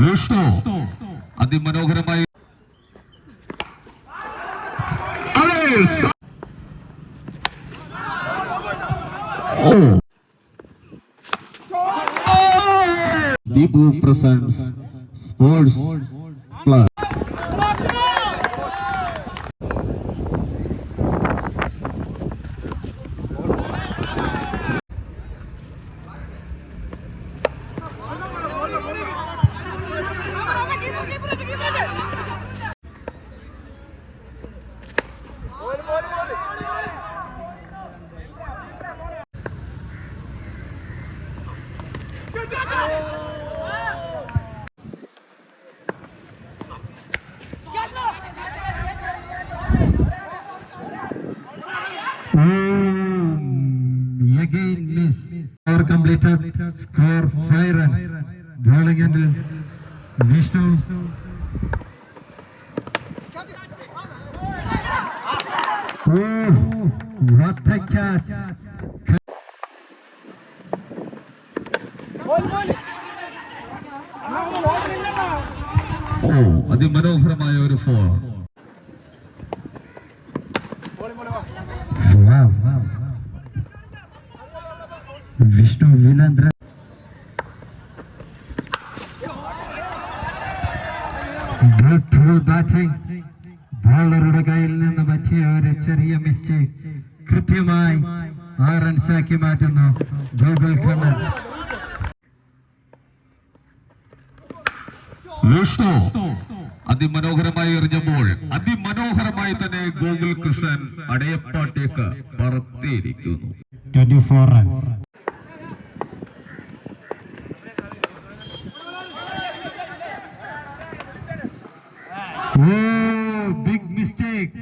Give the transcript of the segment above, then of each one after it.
വിഷ്ണു. അതിമനോഹരമായി Deepu presence sports. Again miss. Score completed. Score five runs. Bowling until Vishnu. Oh, what a catch! ഓ അതിമനോഹരമായ ഒരു four Vishnu. Beautiful ബോളറുടെ കയ്യിൽ നിന്ന് പറ്റിയ ഒരു ചെറിയ മിസ്റ്റേക്ക് കൃത്യമായി ആ റൺസാക്കി മാറ്റുന്നു. ഗൂഗിൾ കണ്ണൻ വിഷ്ണു. അതിമനോഹരമായി എറിഞ്ഞപ്പോൾ അതിമനോഹരമായി തന്നെ ഗോകുൽ കൃഷ്ണൻ അടയപ്പാട്ടേക്ക് പറത്തിയിരിക്കുന്നു. Twenty four runs big mistake.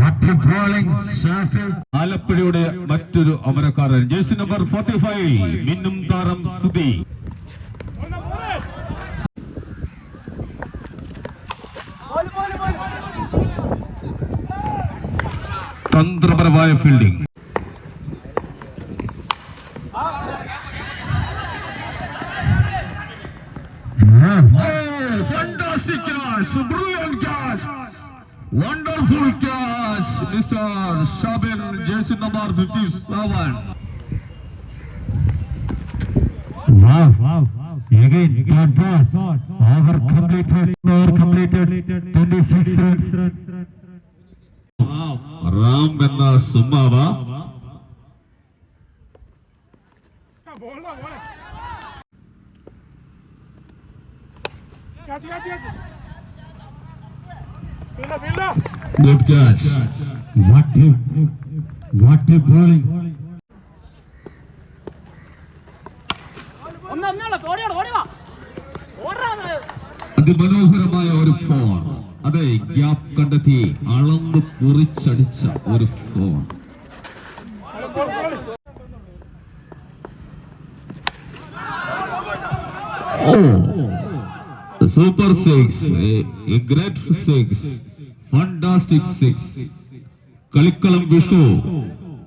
What a bowling, Shafil. ആലപ്പുഴയുടെ മറ്റൊരു അമരക്കാരൻ. ജേഴ്സി നമ്പർ ഫോർട്ടി ഫൈവ് മിന്നും താരം സുധി. തന്ത്രപരമായ fielding Oh, fantastic catch! Brilliant catch! Wonderful catch, Mr. Shabin, jersey number 57. Wow, wow, wow. Again, dot, dot. Over completed, over completed, 26 runs. Wow. Ram Benna Summava. Catch, catch, catch. Pindah. catch. What a, what a bowling. അതിമനോഹരമായ ഒരു phone. അതെ gap കണ്ടെത്തി അളന്ന് കുറിച്ചടിച്ച ഒരു phone. Oh super six. A great six. Fantastic six കളിക്കളം Vishnu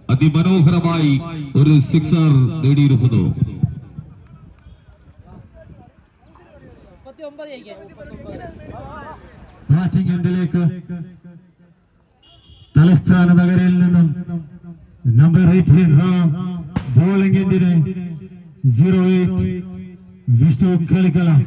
അതിമനോഹരമായി ഒരു sixer നേടിയിരിക്കുന്നു. ബാറ്റിംഗ് എൻഡിലേക്ക് തലസ്ഥാന നഗരിൽ നിന്നും നമ്പർ എയ്റ്റീൻ റാം ബോളിംഗ് എൻഡിന് സീറോ എയ്റ്റ് വിഷ്ണു കളിക്കളം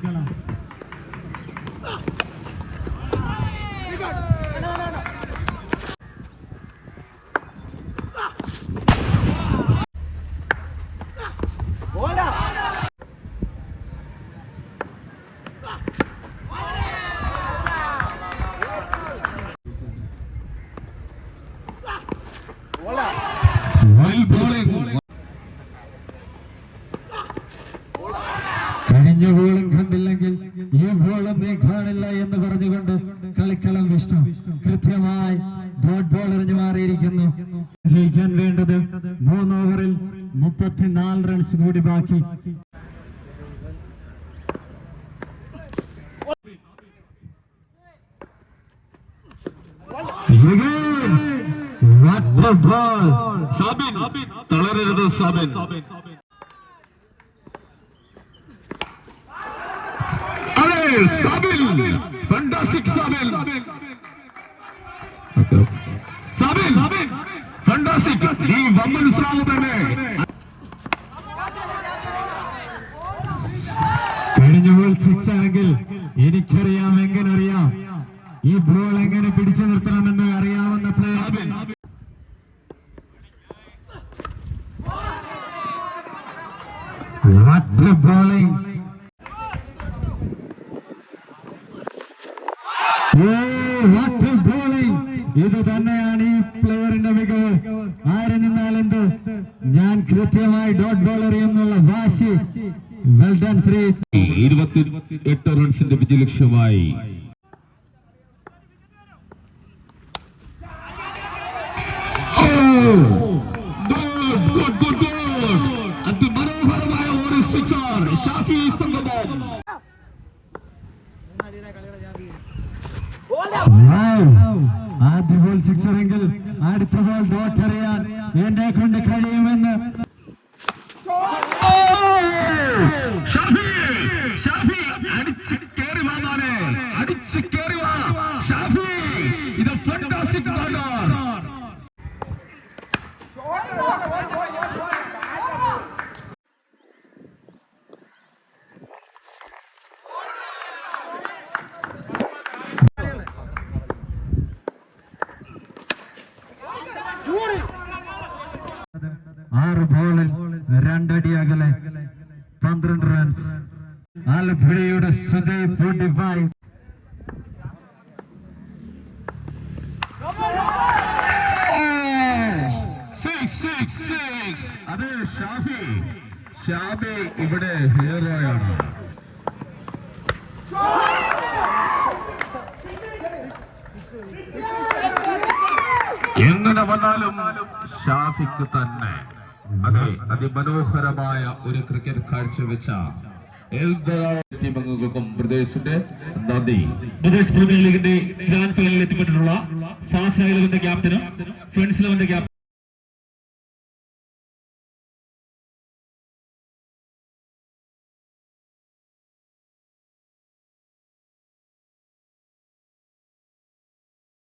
While bowling, കഴിഞ്ഞ കണ്ടില്ലെങ്കിൽ ഈ ബോളും നീ കാണില്ല എന്ന് പറഞ്ഞുകൊണ്ട് കളിക്കളം വിഷ്ണു കൃത്യമായി ഡോട്ട് ബോൾ എറിഞ്ഞു മാറിയിരിക്കുന്നു. ജയിക്കാൻ വേണ്ടത് മൂന്ന് ഓവറിൽ മുപ്പത്തിനാല് റൺസ് കൂടി ബാക്കി. സാബിൻ തളരരുത് സാബിൻ സാബിൻ ഫണ്ടാസ്റ്റിക് സാബിൻ സാബിൻ ഫണ്ടാസ്റ്റിക് ഈ വമ്പൻ സ്രാവ് തന്നെ. കഴിഞ്ഞ ബോൾ സിക്സ് ആണെങ്കിൽ എനിക്കറിയാം എങ്ങനെ അറിയാം ഈ ബോൾ എങ്ങനെ പിടിച്ചു നിർത്തണമെന്ന് അറിയാവുന്ന പ്ലെയർ What the ബോളിംഗ് ഇത് തന്നെയാണ് ഈ പ്ലെയറിന്റെ മികവ്. ആര് നിന്നാലെന്ത് ഞാൻ കൃത്യമായി ഡോട്ട് ബോൾ എറിയുന്നുള്ള വാശി. വെൽ ഡൺ ശ്രീ ഇരുപത്തി എട്ട് റൺസിന്റെ വിജയലക്ഷ്യമായി അതിമനോഹരമായ സിക്സർ എങ്കിൽ അടുത്ത ബോൾ ഡോട്ട് എറിയാൻ എന്നെ കൊണ്ട് കഴിയുമെന്ന് ഷാഫി ഷാഫി അടിച്ച് കേറി വാ മോനെ അടിച്ച് കേറി വാ ഷാഫി ഇത് ഫണ്ടാസ്റ്റിക് ബോളർ ആറ് ബോളിൽ രണ്ടടി അകലെ പന്ത്രണ്ട് റൺസ് ആലപ്പുഴയുടെ സുജയ് ഫോർട്ടി ഫൈവ് അത് ഷാഫി. ഷാബി ഇവിടെ ഹീറോയാണ് എങ്ങനെ വന്നാലും ഷാഫിക്ക് തന്നെ. അതെ അതിമനോഹരമായ ഒരു ക്രിക്കറ്റ് കാഴ്ചവെച്ച ടീമംഗങ്ങൾക്കും പ്രദേശത്തിന്റെ നന്ദി. പ്രദേശ് പ്രീമിയർ ലീഗിന്റെ ഗ്രാൻഡ് ഫൈനലിൽ എത്തിപ്പെട്ടിട്ടുള്ള ഫാസ്റ്റ് ഇലവന്റെ ക്യാപ്റ്റനും ഫ്രണ്ട്സ് ഇലവന്റെ ക്യാപ്റ്റനും